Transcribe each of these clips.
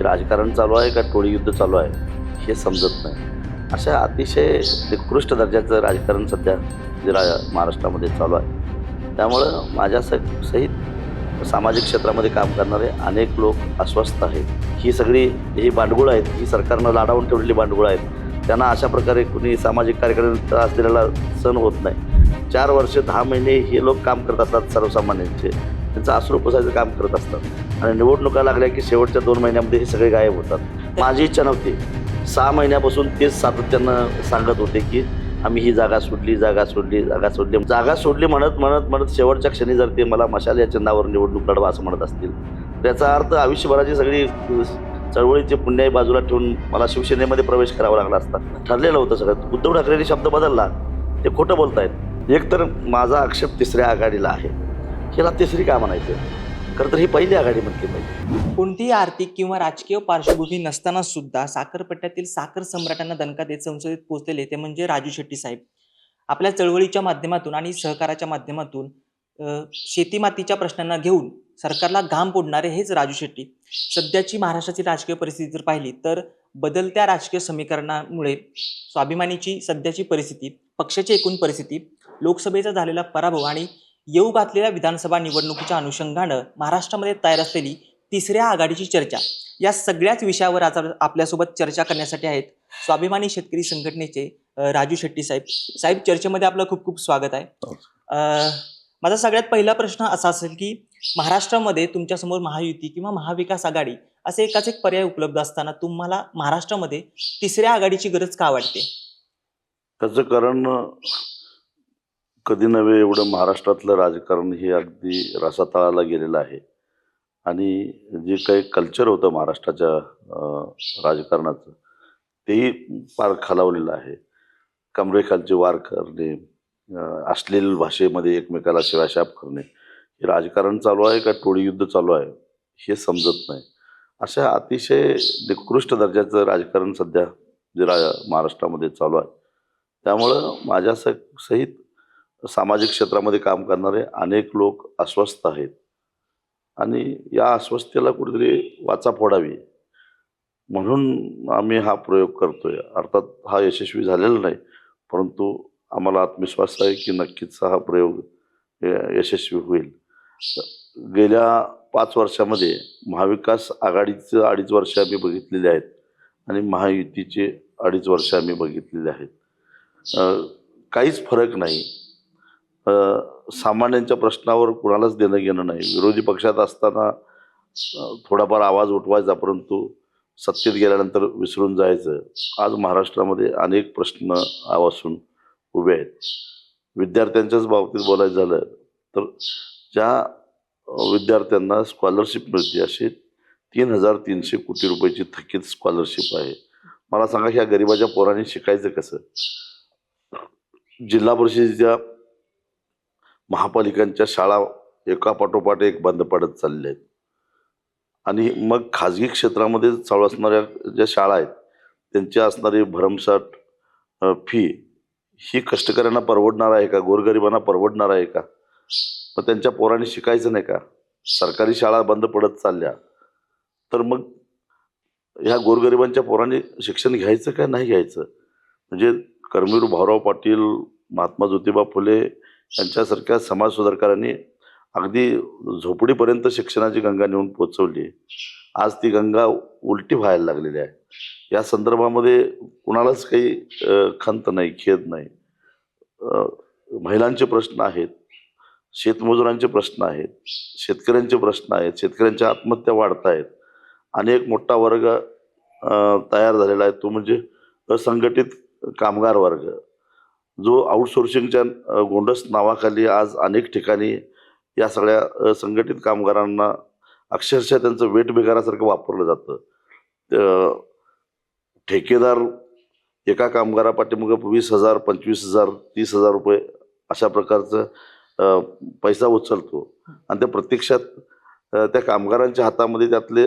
की राजकारण चालू आहे का टोळी युद्ध चालू आहे हे समजत नाही. अशा अतिशय निकृष्ट दर्जाचं राजकारण सध्या जे रा महाराष्ट्रामध्ये चालू आहे. त्यामुळं माझ्या स सहित सामाजिक क्षेत्रामध्ये काम करणारे अनेक लोक अस्वस्थ आहेत. ही सगळी ही भांडगुळं आहेत ही सरकारनं लाडावून ठेवलेली भांडगुळं आहेत त्यांना अशा प्रकारे कुणी सामाजिक कार्यक्रम त्रास दिलेला सण होत नाही. चार वर्ष दहा महिने हे लोक काम करत असतात सर्वसामान्यांचे. त्यांचं अश्रू पुसायचं काम करत असतात. आणि निवडणुका लागल्या की शेवटच्या दोन महिन्यामध्ये हे सगळे गायब होतात. माझी इच्छा नव्हती. सहा महिन्यापासून तेच सातत्यानं सांगत होते की आम्ही ही जागा सोडली जागा सोडली जागा सोडली. जागा सोडली म्हणत म्हणत म्हणत शेवटच्या क्षणी जर ते मला मशाल या चिन्हावर निवडणूक लढवा असं म्हणत असतील. त्याचा अर्थ आयुष्यभराची सगळी चळवळीचे पुण्याही बाजूला ठेवून मला शिवसेनेमध्ये प्रवेश करावा लागला असता. ठरलेलं होतं सगळं. उद्धव ठाकरेंनी शब्द बदलला. ते खोटं बोलतायत. एक तर माझा आक्षेप तिसऱ्या आघाडीला आहे. हिला तिसरी का म्हणायचं? खरं तर ही पहिली आघाडी म्हटली पाहिजे कोणतीही आर्थिक किंवा राजकीय पार्श्वभूमी नसताना सुद्धा साखरपट्ट्यातील साखर सम्राटांना दणका देत संसदेत पोहोचलेले ते म्हणजे राजू शेट्टी साहेब. आपल्या चळवळीच्या माध्यमातून आणि सहकाराच्या माध्यमातून शेतीमातीच्या प्रश्नांना घेऊन सरकारला घाम फोडणारे हेच राजू शेट्टी. सध्याची महाराष्ट्राची राजकीय परिस्थिती जर पाहिली तर बदलत्या राजकीय समीकरणामुळे स्वाभिमानीची सध्याची परिस्थिती पक्षाची एकूण परिस्थिती लोकसभेचा झालेला पराभव आणि येऊ घातलेल्या विधानसभा निवडणुकीच्या अनुषंगानं महाराष्ट्रामध्ये तयार असलेली तिसऱ्या आघाडीची चर्चा. या सगळ्याच विषयावर आज आपल्यासोबत चर्चा करण्यासाठी आहेत स्वाभिमानी शेतकरी संघटनेचे राजू शेट्टी साहेब. साहेब चर्चेमध्ये आपलं खूप खूप स्वागत आहे. माझा सगळ्यात पहिला प्रश्न असा असेल की महाराष्ट्रामध्ये तुमच्यासमोर महायुती किंवा महाविकास आघाडी असे एकाच एक पर्याय उपलब्ध असताना तुम्हाला महाराष्ट्रामध्ये तिसऱ्या आघाडीची गरज का वाटते? त्याचं कारण कधी नव्हे एवढं महाराष्ट्रातलं राजकारण हे अगदी रसातळाला गेलेलं आहे. आणि जे काही कल्चर होतं महाराष्ट्राच्या राजकारणाचं तेही फार खालावलेलं आहे. कमरेखालचे वार करणे अश्लील भाषेमध्ये एकमेकाला शिवाशाप करणे हे राजकारण चालू आहे का टोळी युद्ध चालू आहे हे समजत नाही. अशा अतिशय निकृष्ट दर्जाचं राजकारण सध्या जे रा महाराष्ट्रामध्ये चालू आहे. त्यामुळं माझ्या स सहित सामाजिक क्षेत्रामध्ये काम करणारे अनेक लोक अस्वस्थ आहेत. आणि या अस्वस्थतेला कुठेतरी वाचा फोडावी. म्हणून आम्ही हा प्रयोग करतोय. अर्थात हा यशस्वी झालेला नाही परंतु आम्हाला आत्मविश्वास आहे की नक्कीच हा प्रयोग य- यशस्वी होईल. गेल्या पाच वर्षामध्ये महाविकास आघाडीचं अडीच वर्ष आम्ही बघितलेले आहेत आणि महायुतीचे अडीच वर्ष आम्ही बघितलेले आहेत. काहीच फरक नाही. सामान्यांच्या प्रश्नावर कुणालाच देणं घेणं नाही. विरोधी पक्षात असताना थोडाफार आवाज उठवायचा परंतु सत्तेत गेल्यानंतर विसरून जायचं. आज महाराष्ट्रामध्ये अनेक प्रश्न आवासून उभे आहेत. विद्यार्थ्यांच्याच बाबतीत बोलायचं झालं तर ज्या विद्यार्थ्यांना स्कॉलरशिप मिळते असे तीन हजार तीनशे कोटी रुपयाची थकीत स्कॉलरशिप आहे. मला सांगा ह्या गरिबाच्या पोरांनी शिकायचं कसं? जिल्हा परिषदेच्या महापालिकांच्या शाळा एकापाठोपाठ एक बंद पडत चालल्या आहेत आणि मग खाजगी क्षेत्रामध्ये चालू असणाऱ्या ज्या शाळा आहेत त्यांची असणारी भरमसाठ फी ही कष्टकऱ्यांना परवडणार आहे का? गोरगरिबांना परवडणार आहे का? मग त्यांच्या पोरांनी शिकायचं नाही का? सरकारी शाळा बंद पडत चालल्या. तर मग ह्या गोरगरिबांच्या पोरांनी शिक्षण घ्यायचं का नाही घ्यायचं? म्हणजे कर्मवीर भाऊराव पाटील महात्मा ज्योतिबा फुले त्यांच्यासारख्या समाजसुधारकांनी अगदी झोपडीपर्यंत शिक्षणाची गंगा नेऊन पोचवली आज ती गंगा उलटी व्हायला लागलेली आहे. या संदर्भामध्ये कुणालाच काही खंत नाही खेद नाही. महिलांचे प्रश्न आहेत शेतमजुरांचे प्रश्न आहेत शेतकऱ्यांचे प्रश्न आहेत शेतकऱ्यांच्या आत्महत्या वाढत आहेत. आणि एक मोठा वर्ग तयार झालेला आहे. तो म्हणजे असंघटित कामगार वर्ग. जो आउटसोर्सिंगच्या गोंडस नावाखाली आज अनेक ठिकाणी या सगळ्या संघटित कामगारांना अक्षरशः त्यांचं वेट बिगारासारखं वापरलं जातं. ठेकेदार एका कामगारापाठीमागं वीस हजार पंचवीस हजार तीस हजार रुपये अशा प्रकारचं पैसा उचलतो. आणि त्या प्रत्यक्षात त्या कामगारांच्या हातामध्ये त्यातले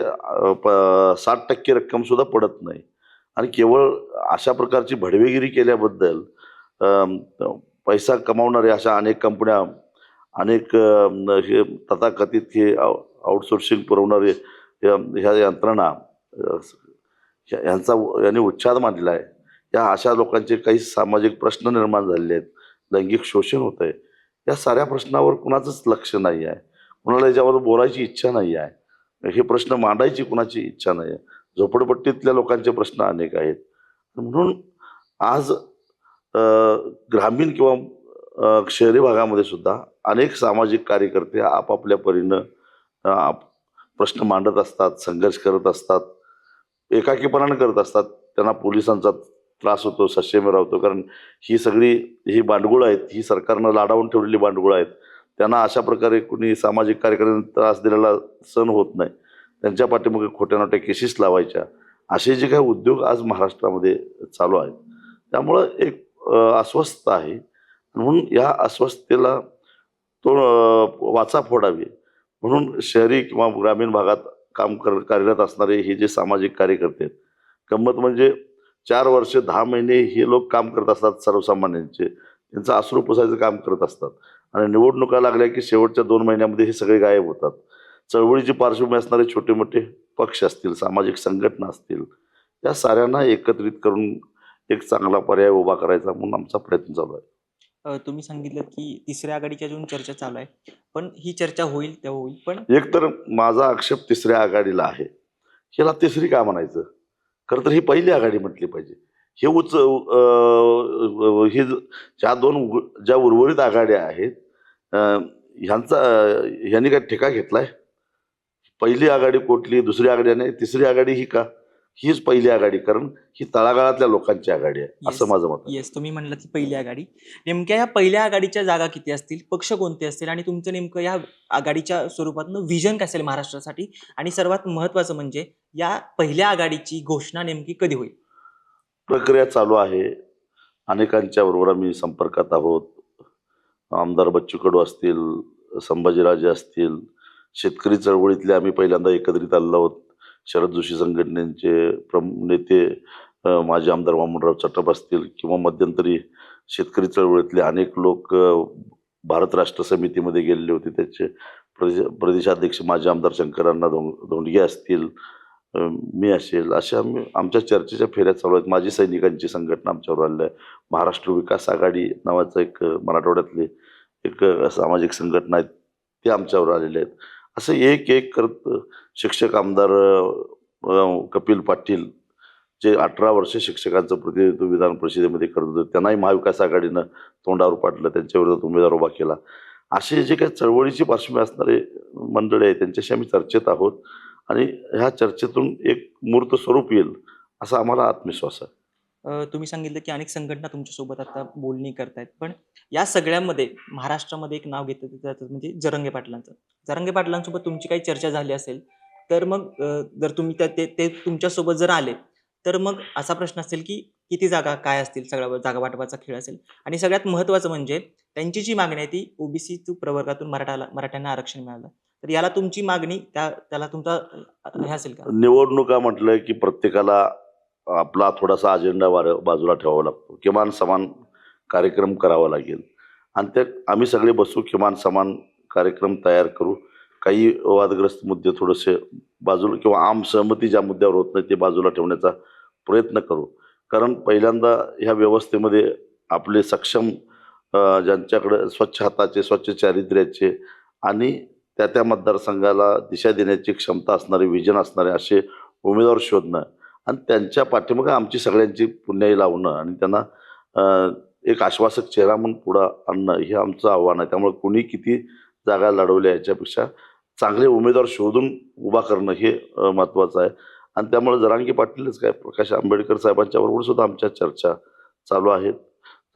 प- साठ टक्के रक्कमसुद्धा पडत नाही. आणि केवळ अशा प्रकारची भडवेगिरी केल्याबद्दल पैसा कमावणारे अशा अनेक कंपन्या अनेक हे तथाकथित हे आउटसोर्सिंग पुरवणारे ह्या ह्या यंत्रणा ह्या- यांचा यांनी उच्छाद मांडलेला आहे. या अशा लोकांचे काही सामाजिक प्रश्न निर्माण झालेले आहेत. लैंगिक शोषण होत आहे. या साऱ्या प्रश्नावर कुणाचंच लक्ष नाही आहे. कुणाला याच्यावर बोलायची इच्छा नाही आहे. हे प्रश्न मांडायची कुणाची इच्छा नाही आहे. झोपडपट्टीतल्या लोकांचे प्रश्न अनेक आहेत. म्हणून आज ग्रामीण किंवा शहरी भागामध्ये सुद्धा अनेक सामाजिक कार्यकर्ते आपापल्या परीनं आप- प्रश्न मांडत असतात संघर्ष करत असतात एकाकीपणानं करत असतात. त्यांना पोलिसांचा त्रास होतो सशेमे राहतो. कारण ही सगळी ही बांडगुळं आहेत ही सरकारनं लाडावून ठेवलेली बांडगुळं आहेत. त्यांना अशा प्रकारे कुणी सामाजिक कार्यकर्त्यांना त्रास दिलेला सण होत नाही. त्यांच्या पाठीमागे खोट्या नोट्या केसेस लावायच्या. असे जे काही उद्योग आज महाराष्ट्रामध्ये चालू आहेत. त्यामुळं एक अस्वस्थ आहे. म्हणून या अस्वस्थतेला तो वाचा फोडावी. म्हणून शहरी किंवा ग्रामीण भागात काम कर कार्यरत असणारे हे जे सामाजिक कार्यकर्ते आहेत गंमत म्हणजे चार वर्ष दहा महिने हे लोक काम करत असतात सर्वसामान्यांचे. त्यांचं अश्रू पुसायचं काम करत असतात. आणि निवडणुका लागल्या की शेवटच्या दोन महिन्यामध्ये हे सगळे गायब होतात. चळवळीची पार्श्वभूमी असणारे छोटे मोठे पक्ष असतील सामाजिक संघटना असतील या साऱ्यांना एकत्रित करून एक चांगला पर्याय उभा करायचा म्हणून आमचा प्रयत्न चालू आहे. तुम्ही सांगितलं की तिसऱ्या आघाडीची अजून चर्चा चालू आहे. पण ही चर्चा होईल तेव्हा होईल पण एक तर माझा आक्षेप तिसऱ्या आघाडीला आहे. ह्याला तिसरी का म्हणायचं? खरं तर ही पहिली आघाडी म्हटली पाहिजे. हे उच हे ज्या दोन ज्या उर्वरित आघाड्या आहेत ह्यांचा ह्यांनी काय ठेका घेतलाय? पहिली आघाडी कुठली दुसरी आघाडी नाही तिसरी आघाडी ही का? हीच पहिली आघाडी कारण ही तळागाळातल्या लोकांची आघाडी आहे असं. माझं मत आहे. येस तुम्ही म्हणलं की पहिली आघाडी. नेमक्या या पहिल्या आघाडीच्या जागा किती असतील? पक्ष कोणते असतील? आणि तुमचं नेमकं या आघाडीच्या स्वरूपातनं व्हिजन काय असेल महाराष्ट्रासाठी? आणि सर्वात महत्वाचं म्हणजे या पहिल्या आघाडीची घोषणा नेमकी कधी होईल? प्रक्रिया चालू आहे. अनेकांच्या बरोबर आम्ही संपर्कात आहोत. आमदार बच्चू कडू असतील संभाजीराजे असतील शेतकरी चळवळीतले आम्ही पहिल्यांदा एकत्रित आलेलो आहोत. शरद जोशी संघटनेचे प्रमुख नेते माजी आमदार वामनराव चटप असतील किंवा मध्यंतरी शेतकरी चळवळीतले अनेक लोक भारत राष्ट्र समितीमध्ये गेलेले होते. त्याचे प्रदेश प्रदेशाध्यक्ष माजी आमदार शंकरांना धों धोंडगे असतील. मी असेल. अशा आम्ही आमच्या चर्चेच्या फेऱ्या चालू आहेत. माजी सैनिकांची संघटना आमच्यावर आलेली आहे. महाराष्ट्र विकास आघाडी नावाचं एक मराठवाड्यातली एक सामाजिक संघटना आहेत. ते आमच्यावर आलेले आहेत. असं एक एक करत शिक्षक आमदार कपिल पाटील जे अठरा वर्ष शिक्षकांचं प्रतिनिधित्व विधान परिषदेमध्ये करत होते त्यांनाही महाविकास आघाडीनं तोंडावर पाडलं त्यांच्या विरोधात उमेदवार उभा केला. असे जे काही चळवळीची पार्श्वभूमी असणारे मंडळी आहे त्यांच्याशी आम्ही चर्चेत आहोत आणि ह्या चर्चेतून एक मूर्त स्वरूप येईल असा आम्हाला आत्मविश्वास आहे. तुम्ही सांगितलं की अनेक संघटना तुमच्यासोबत आता बोलणी करतायत. पण या सगळ्यामध्ये महाराष्ट्रामध्ये एक नाव घेतलं जातं म्हणजे जरंगे पाटलांचं. जरंगे पाटलांसोबत तुमची काही चर्चा झाली असेल तर मग जर तुम्ही त्या ते ते तुमच्यासोबत जर आले तर मग असा प्रश्न असेल की किती जागा काय असतील सगळ्या जागा वाटपाचा खेळ असेल. आणि सगळ्यात महत्त्वाचं म्हणजे त्यांची जी मागणी आहे ती ओबीसी प्रवर्गातून मराठाला मराठ्यांना आरक्षण मिळालं. तर याला तुमची मागणी त्या त्याला तुमचा हे असेल का? निवडणुका म्हटलं की प्रत्येकाला आपला थोडासा अजेंडा वार बाजूला ठेवावा लागतो. किमान समान कार्यक्रम करावा लागेल. आणि ते आम्ही सगळे बसू किमान समान कार्यक्रम तयार करू. काही वादग्रस्त मुद्दे थोडेसे बाजूला किंवा आम सहमती ज्या मुद्द्यावर होत नाही ते बाजूला ठेवण्याचा प्रयत्न करू. कारण पहिल्यांदा ह्या व्यवस्थेमध्ये आपले सक्षम ज्यांच्याकडं ज्यांच्याकडे स्वच्छ हाताचे स्वच्छ चारित्र्याचे आणि त्या त्या मतदारसंघाला दिशा देण्याची क्षमता असणारे विजन असणारे असे उमेदवार शोधणं आणि त्यांच्या पाठीमागे आमची सगळ्यांची पुण्याई लावणं आणि त्यांना एक आश्वासक चेहरा म्हणून पुढं आणणं हे आमचं आव्हान आहे. त्यामुळे कुणी किती जागा लढवल्या याच्यापेक्षा चांगले उमेदवार शोधून उभा करणं हे महत्त्वाचं आहे. आणि त्यामुळे जरांगी पाटीलच काय प्रकाश आंबेडकर साहेबांच्या बरोबर सुद्धा आमच्या चर्चा चालू आहेत.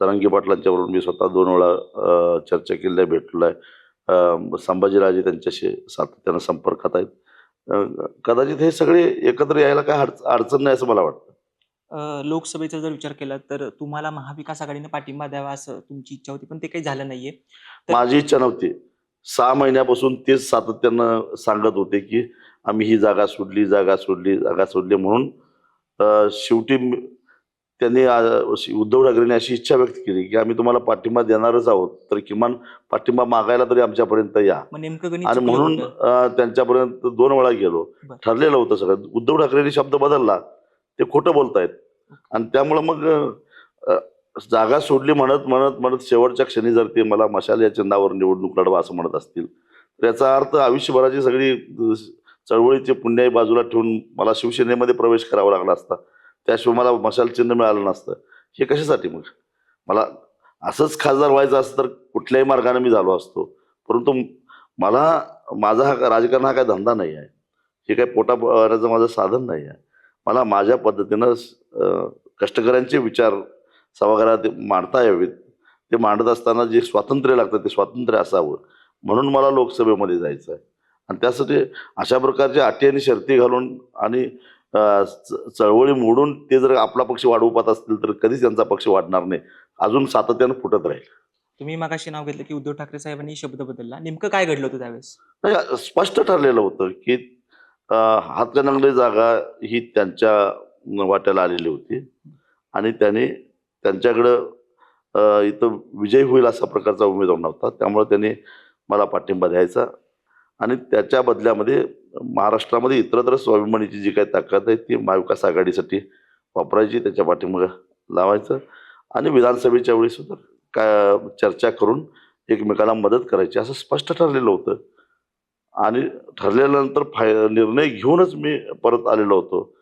जरांगी पाटलांच्या बरोबर मी स्वतः दोन वेळा चर्चा केलेल्या भेटलो आहे संभाजीराजे त्यांच्याशी सातत्यानं संपर्कात आहेत. कदाचित हे सगळे एकत्र यायला काय अडच अडचण नाही असं मला वाटतं. लोकसभेचा जर विचार केला तर तुम्हाला महाविकास आघाडीने पाठिंबा द्यावा असं तुमची इच्छा होती पण ते काही झालं नाहीये. माझी इच्छा नव्हती. सहा महिन्यापासून तेच सातत्यानं सांगत होते की आम्ही ही जागा सोडली जागा सोडली जागा सोडली म्हणून शेवटी त्यांनी उद्धव ठाकरेंनी अशी इच्छा व्यक्त केली की आम्ही तुम्हाला पाठिंबा देणारच आहोत तर किमान पाठिंबा मागायला तरी आमच्यापर्यंत या. आणि म्हणून त्यांच्यापर्यंत दोन वेळा गेलो. ठरलेलं होतं सगळं. उद्धव ठाकरेंनी शब्द बदलला ते खोटं बोलतायत. आणि त्यामुळं मग जागा सोडली म्हणत म्हणत म्हणत शेवटच्या क्षणी जर ते मला मशाल या चिन्हावर निवडणूक लढवा असं म्हणत असतील. तर याचा अर्थ आयुष्यभराची सगळी चळवळीचे पुण्याई बाजूला ठेवून मला शिवसेनेमध्ये प्रवेश करावा लागला असता. त्याशिवाय मला मशाल चिन्ह मिळालं नसतं. हे कशासाठी मग? मला असंच खासदार व्हायचं असतं तर कुठल्याही मार्गाने मी झालो असतो. परंतु मला माझा हा राजकारण हा काय धंदा नाही आहे. हे काय पोटा माझं साधन नाही आहे. मला माझ्या पद्धतीनं कष्टकऱ्यांचे विचार सभागृहात मांडता यावेत. ते मांडत असताना जे स्वातंत्र्य लागतं ते स्वातंत्र्य असावं. म्हणून मला लोकसभेमध्ये जायचं आहे. आणि त्यासाठी अशा प्रकारच्या अटी आणि शर्ती घालून आणि चळवळी मोडून ते जर आपला पक्ष वाढवू पाहत असतील तर कधीच त्यांचा पक्ष वाढणार नाही. अजून सातत्यानं फुटत राहील. तुम्ही मागाशी नाव घेतलं की उद्धव ठाकरे साहेबांनी शब्द बदलला. नेमकं काय घडलं होतं त्यावेळेस? नाही स्पष्ट ठरलेलं होतं की हातकणंगले जागा ही त्यांच्या वाट्याला आलेली होती. आणि त्यांनी त्यांच्याकडं इथं विजय होईल असा प्रकारचा उमेदवार नव्हता. त्यामुळे त्यांनी मला पाठिंबा द्यायचा. आणि त्याच्या बदल्यामध्ये महाराष्ट्रामध्ये इतरत्र स्वाभिमानीची जी काही ताकद आहे ती महाविकास आघाडीसाठी वापरायची त्याच्या पाठिंबा लावायचं. आणि विधानसभेच्या वेळी सुद्धा काय चर्चा करून एकमेकाला मदत करायची असं स्पष्ट ठरलेलं होतं. आणि ठरलेल्यानंतर फाय निर्णय घेऊनच मी परत आलेलो होतो.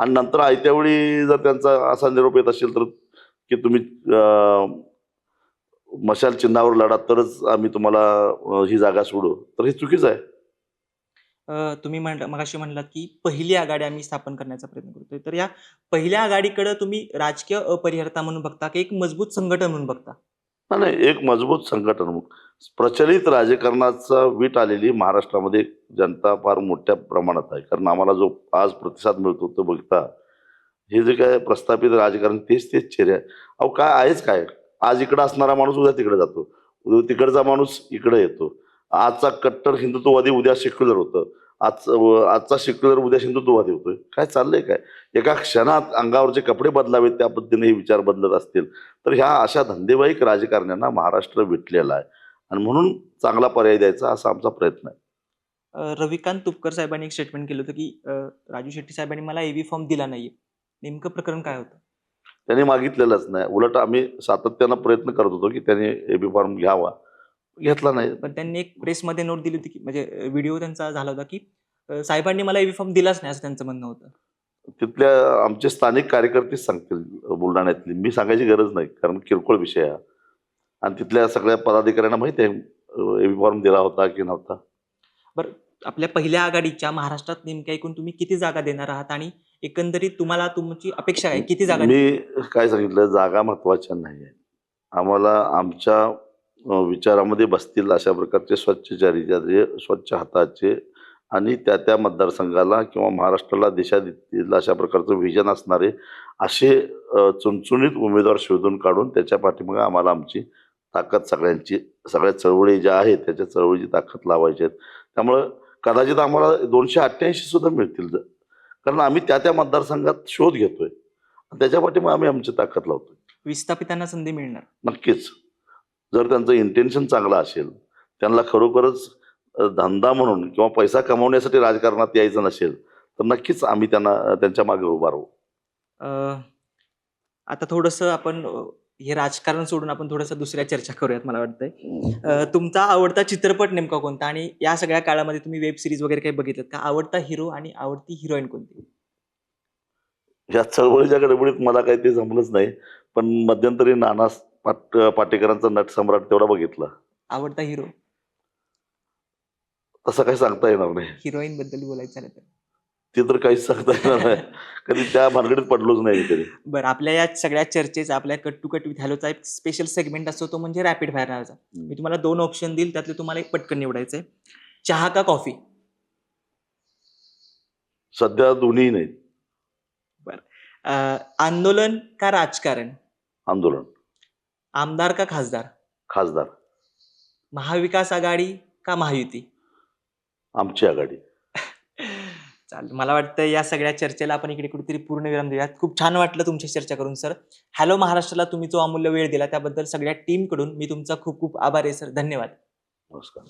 आणि नंतर आयत्या वेळी जर त्यांचा असा निरोप येत असेल तर की तुम्ही मशाल चिन्हावर लढा तरच आम्ही तुम्हाला ही जागा सोडू. तर हे चुकीचं आहे. तुम्ही म्हण मगाशी म्हणलात की पहिली आघाडी आम्ही स्थापन करण्याचा प्रयत्न करतोय. तर या पहिल्या आघाडीकडे तुम्ही राजकीय अपरिहार्यता म्हणून बघता की एक मजबूत संघटन म्हणून बघता? नाही, एक मजबूत संघटन प्रचलित राजकारणाचा वीट आलेली महाराष्ट्रामध्ये जनता फार मोठ्या प्रमाणात आहे. कारण आम्हाला जो आज प्रतिसाद मिळतो तो बघता हे जे काय प्रस्थापित राजकारण तेच तेच चेहरे आहे. अहो काय आहेच काय? आज इकडं असणारा माणूस उद्या तिकडे जातो. उद्या तिकडचा माणूस इकडे येतो. आजचा कट्टर हिंदुत्ववादी उद्या सेक्युलर होतं. आज आजचा सेक्युलर उद्या हिंदुत्ववादी होतोय. काय चाललंय काय? एका क्षणात अंगावरचे कपडे बदलावेत त्या पद्धतीने हे विचार बदलत असतील. तर ह्या अशा धंदेवाईक राजकारण्यांना महाराष्ट्र विटलेला आहे. आणि म्हणून चांगला पर्याय द्यायचा असा आमचा प्रयत्न आहे. रविकांत तुपकर साहेबांनी एक स्टेटमेंट केलं होतं की राजू शेट्टी साहेबांनी मला एव्ही फॉर्म दिला नाहीये. नेमकं प्रकरण काय होतं? त्यांनी मागितलेलंच नाही. उलट आम्ही सातत्यानं प्रयत्न करत होतो की त्यांनी एबी फॉर्म घ्यावा. घेतला नाही. पण त्यांनी एक प्रेसमध्ये नोट दिली होती की म्हणजे व्हिडिओ त्यांचा झाला होता की अं, साहेबांनी मला एव्ही फॉर्म दिलाच नाही असं त्यांचं म्हणणं होतं. तिथल्या आमचे स्थानिक कार्यकर्तेच सांगतील बुलढाण्यातली. मी सांगायची गरज नाही कारण किरकोळ विषय आहे हा. आणि तिथल्या सगळ्या पदाधिकाऱ्यांना माहिती आहे एबी फॉर्म दिला होता की नव्हता. आपल्या पहिल्या आघाडीच्या महाराष्ट्रात नेमक्या एकूण तुम्ही किती जागा देणार आहात? आणि एकंदरीत तुम्हाला तुमची अपेक्षा आहे किती जागा मी काय सांगितलं जागा महत्त्वाच्या नाही आहे. आम्हाला आमच्या विचारामध्ये बसतील अशा प्रकारचे स्वच्छ चरित्राचे स्वच्छ हाताचे आणि त्या त्या मतदारसंघाला किंवा महाराष्ट्राला दिशा देतील अशा प्रकारचं व्हिजन असणारे असे चुणचुणीत उमेदवार शोधून काढून त्याच्या पाठीमागे आम्हाला आमची ताकद सगळ्यांची सगळ्या चळवळी ज्या आहेत त्याच्या चळवळीची ताकद लावायची आहेत. त्यामुळं कदाचित आम्हाला दोनशे अठ्ठ्याऐंशी सुद्धा मिळतील. ज- कारण आम्ही त्या त्या मतदारसंघात शोध घेतोय. त्याच्या पाठीमागे आम्ही आमची ताकद लावतोय. विस्थापितांना संधी मिळणार. नक्कीच. जर त्यांचं इंटेन्शन चांगलं असेल त्यांना खरोखरच धंदा म्हणून किंवा पैसा कमवण्यासाठी राजकारणात यायचं नसेल तर नक्कीच आम्ही त्यांना त्यांच्या मागे उभा राहू. अं, आता थोडंसं आपण हे राजकारण सोडून आपण थोडंसं दुसऱ्या चर्चा करूयात मला वाटतंय. तुमचा आवडता चित्रपट नेमका कोणता? आणि या सगळ्या काळामध्ये तुम्ही वेब सिरीज वगैरे काही बघितलं का? आवडता हिरो आणि आवडती हिरोईन कोणती? या चळवळीच्या गडबडीत मला काही ते जमलंच नाही पण मध्यंतरी नाना पाट पाटेकरांचा नट सम्राट तेवढा बघितला. आवडता हिरो तसं काही सांगता येणार नाही. हिरोईन बद्दल बोलायचं झालं तर. ते तर काहीच सांगता येणार नाही. कधी त्या भानगडीत पडलोच नाही कधी. बरं आपल्या या सगळ्या चर्चेचा आपल्या कट टू कट विथ हॅलोचा एक स्पेशल सेगमेंट असतो तो म्हणजे रॅपिड फायर नावाचा मी तुम्हाला दोन ऑप्शन देईल त्यातले तुम्हाला एक पटकन निवडायचं आहे चहा का कॉफी सध्या दोन्ही नाही अं, आंदोलन का राजकारण? आंदोलन. आमदार का खासदार? खासदार. महाविकास आघाडी का महायुती? आमची आघाडी. चालेल मला वाटतं या सगळ्या चर्चेला आपण इकडे कुठेतरी पूर्ण विराम देऊयात. खूप छान वाटलं तुमची चर्चा करून सर. हॅलो महाराष्ट्राला तुम्ही जो अमूल्य वेळ दिला त्याबद्दल सगळ्या टीमकडून मी तुमचा खूप खूप आभारी आहे सर. धन्यवाद. नमस्कार.